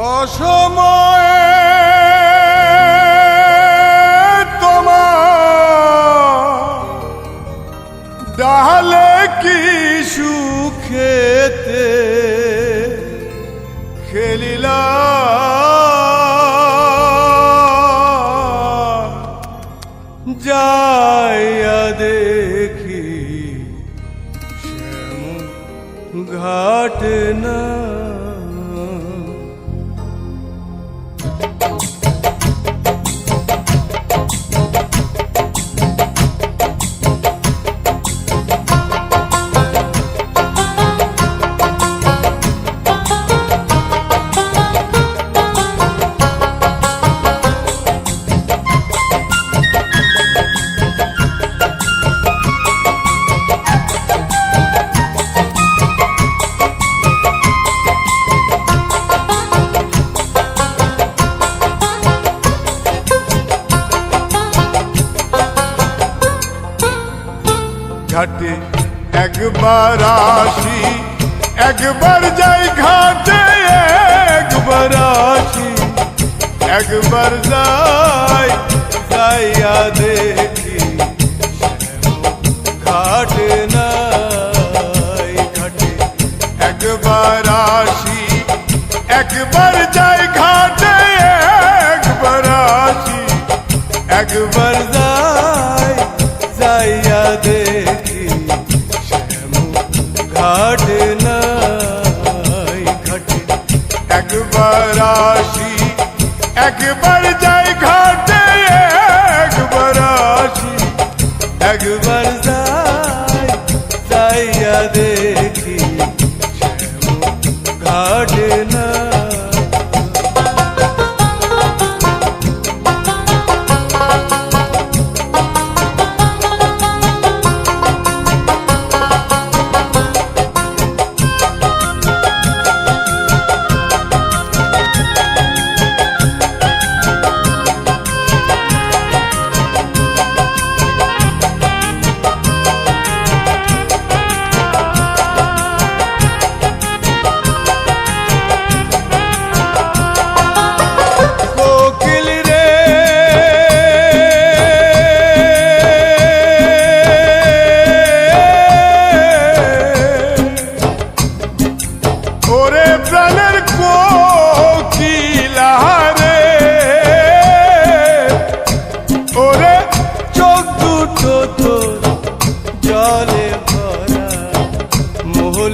অসময়ে তোমার ডালে কি সুখেতে খেলিলা যাইয়া দেখি শ্যাম ঘাট না ঘাটে একবার আসি, একবার যাই ঘাটে, একবার আসি। একবার যাই, যাইয়া দেখি ঘাটে নাই, ঘাটে একবার আসি, একবার যাই ঘাটে, একবার আসি, একবার যাই আসি একবার যাই ঘাটে একবার আসি। একবার যাই যাইয়া দেখি ঘাটে না।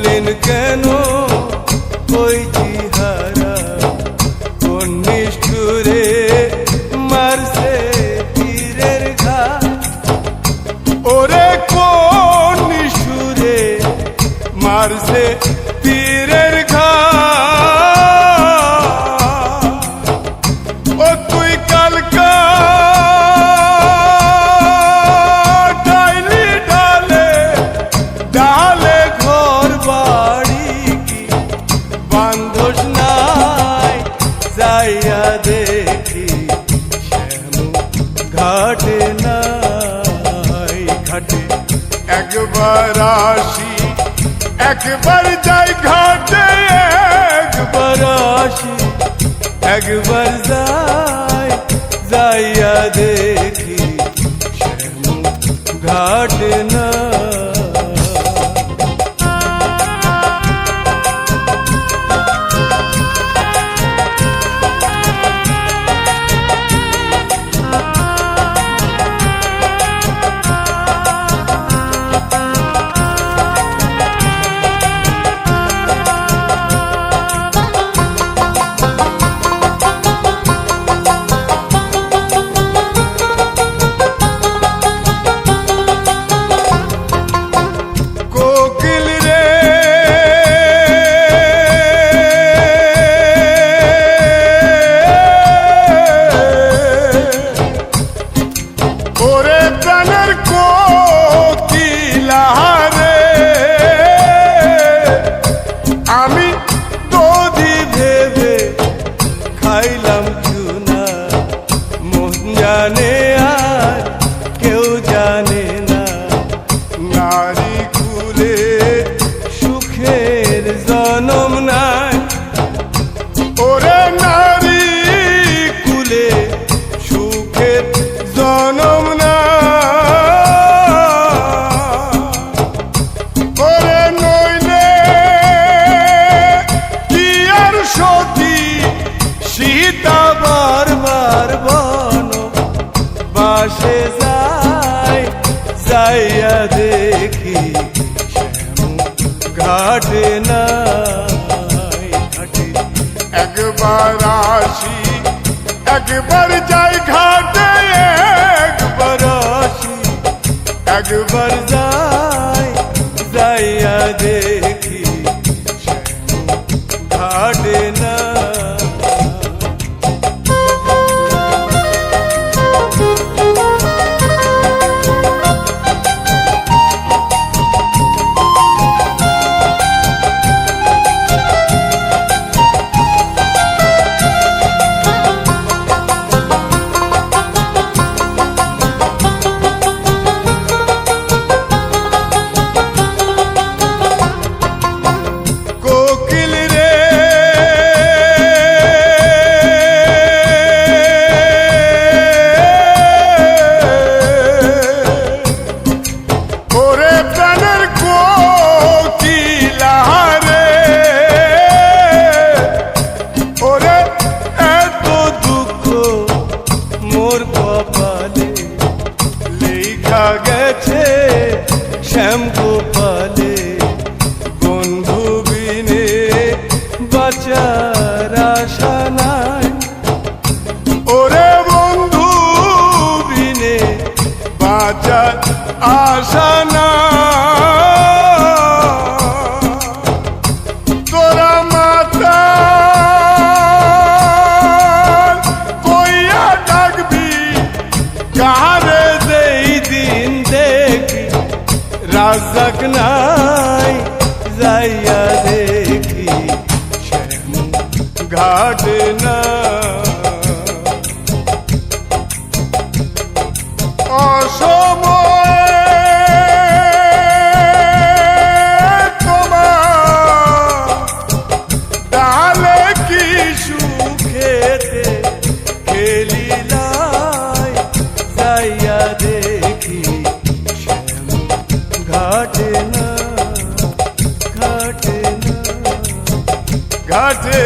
মহলিন কেন? ওই চিহারা কোন নিষ্ঠুরে মারছে তীরের ঘা ওরে কোন নিষ্ঠুরে মারছে তীরের ঘা একবার আসি একবার যাই ঘাটে একবার আসি একবার যাই যাইয়া দেখি ঘাট না। নারী কুলে ঘাটে না ঘাটে একবার আসি একবার যাই ঘাটে একবার আসি। একবার যাই যাইয়া দেখি ঘাটে না। গেছে শ্যাম গোপালে বন্ধু বিনে বাঁচার আশা নাই। ওরে বন্ধু বিনে বাঁচার আশা না রাজাক নাই যাইয়া দেখি শ্যাম ঘাটে না। অসময়ে ঘাটে না ঘাটে না ঘাটে